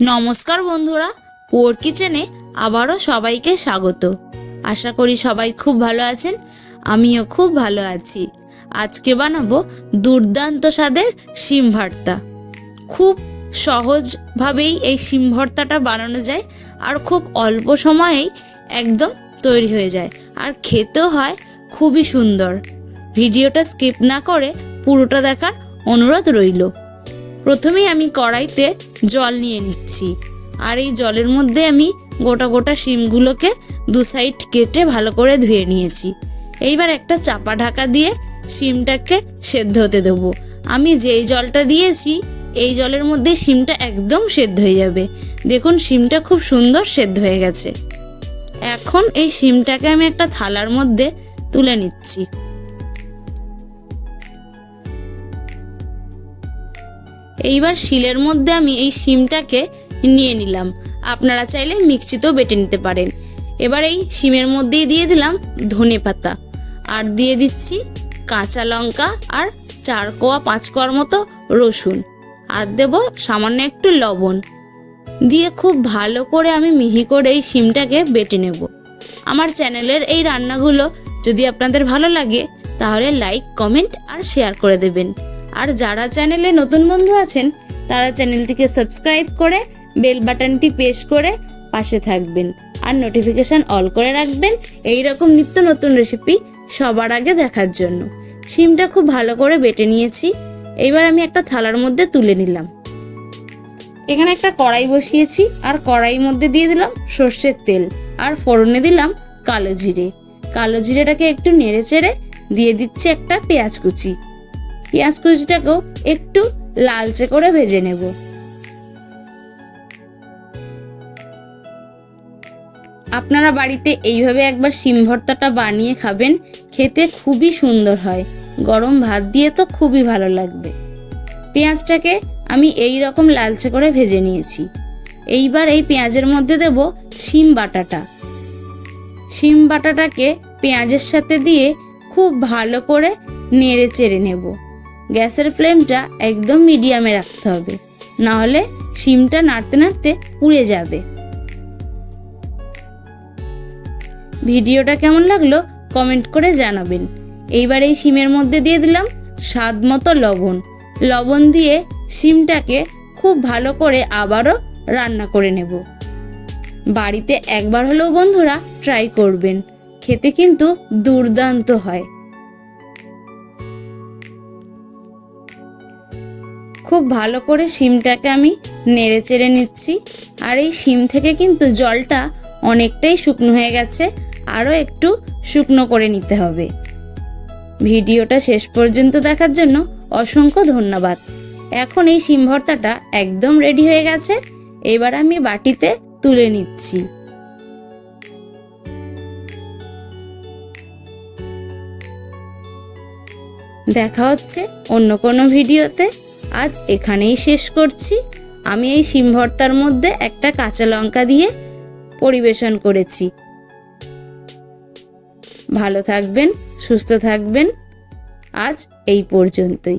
নমস্কার বন্ধুরা, পোর কিচেনে আবারও সবাইকে স্বাগত। আশা করি সবাই খুব ভালো আছেন, আমিও খুব ভালো আছি। আজকে বানাবো দুর্দান্ত স্বাদের শিম ভর্তা। খুব সহজভাবেই এই শিম ভর্তাটা বানানো যায় আর খুব অল্প সময়েই একদম তৈরি হয়ে যায় আর খেতেও হয় খুবই সুন্দর। ভিডিওটা স্কিপ না করে পুরোটা দেখার অনুরোধ রইল। প্রথমেই আমি কড়াইতে জল নিয়ে নিচ্ছি। আর এই জলের মধ্যে আমি গোটা গোটা শিমগুলোকে দু সাইড কেটে ভালো করে ধুয়ে নিয়েছি। এইবার একটা চাপা ঢাকা দিয়ে শিমটাকে সেদ্ধ হতে দেবো। আমি যেই জলটা দিয়েছি, এই জলের মধ্যে শিমটা একদম সেদ্ধ হয়ে যাবে। দেখুন, শিমটা খুব সুন্দর সেদ্ধ হয়ে গেছে। এখন এই শিমটাকে আমি একটা থালার মধ্যে তুলে নিচ্ছি। এইবার শিলের মধ্যে আমি এই শিমটাকে নিয়ে নিলাম। আপনারা চাইলে মিক্সিতেও বেটে নিতে পারেন। এবার এই শিমের মধ্যেই দিয়ে দিলাম ধনে পাতা। আর দিয়ে দিচ্ছি কাঁচা লঙ্কা আর চার কোয়া পাঁচ কোয়ার মতো রসুন। আর দেব সামান্য একটু লবণ। দিয়ে খুব ভালো করে আমি মিহি করে এই শিমটাকে বেটে নেব। আমার চ্যানেলের এই রান্নাগুলো যদি আপনাদের ভালো লাগে, তাহলে লাইক, কমেন্ট আর শেয়ার করে দেবেন। আর যারা চ্যানেলে নতুন বন্ধু আছেন, তারা চ্যানেলটিকে সাবস্ক্রাইব করে বেল বাটনটি প্রেস করে পাশে থাকবেন। আর নোটিফিকেশন অল করে রাখবেন এই রকম নিত্য নতুন রেসিপি সবার আগে দেখার জন্য। শিমটা খুব ভালো করে বেটে নিয়েছি। এইবার আমি একটা থালার মধ্যে তুলে নিলাম। এখানে একটা কড়াই বসিয়েছি আর কড়াইয়ের মধ্যে দিয়ে দিলাম সর্ষের তেল আর ফোড়নে দিলাম কালো জিরে। কালো জিরেটাকে একটু নেড়ে চেড়ে দিয়ে দিচ্ছি একটা পেঁয়াজ কুচি। পেঁয়াজ কুচিটাকেও একটু লালচে করে ভেজে নেব। আপনারা বাড়িতে এইভাবে একবার শিম ভর্তাটা বানিয়ে খাবেন, খেতে খুবই সুন্দর হয়। গরম ভাত দিয়ে তো খুবই ভালো লাগবে। পেঁয়াজটাকে আমি এই রকম লালচে করে ভেজে নিয়েছি। এইবার এই পেঁয়াজের মধ্যে দেব শিম বাটাটা। শিম বাটাটাকে পেঁয়াজের সাথে দিয়ে খুব ভালো করে নেড়ে চেড়ে নেব। গ্যাসের ফ্লেমটা একদম মিডিয়ামে রাখতে হবে। না হলে শিমটা নাড়তে নাড়তে পুড়ে যাবে। ভিডিওটা কেমন লাগল কমেন্ট করে জানাবেন। এইবার এই শিমের মধ্যে দিয়ে দিলাম স্বাদ মতো লবণ। লবণ দিয়ে শিমটাকে খুব ভালো করে আবারও রান্না করে নেব। বাড়িতে একবার হলেও বন্ধুরা ট্রাই করবেন। খেতে কিন্তু দুর্দান্ত হয়। খুব ভালো করে শিমটাকে আমি নেড়ে চেড়ে নিচ্ছি। আর এই শিম থেকে কিন্তু জলটা অনেকটাই শুকনো হয়ে গেছে। আরও একটু শুকনো করে নিতে হবে। ভিডিওটা শেষ পর্যন্ত দেখার জন্য অসংখ্য ধন্যবাদ। এখন এই শিম ভর্তাটা একদম রেডি হয়ে গেছে। এবার আমি বাটিতে তুলে নিচ্ছি। দেখা হচ্ছে অন্য কোনো ভিডিওতে। আজ এখানেই শেষ করছি। আমি এই সিমভর্তার মধ্যে একটা কাঁচা লঙ্কা দিয়ে পরিবেশন করেছি। ভালো থাকবেন, সুস্থ থাকবেন। আজ এই পর্যন্তই।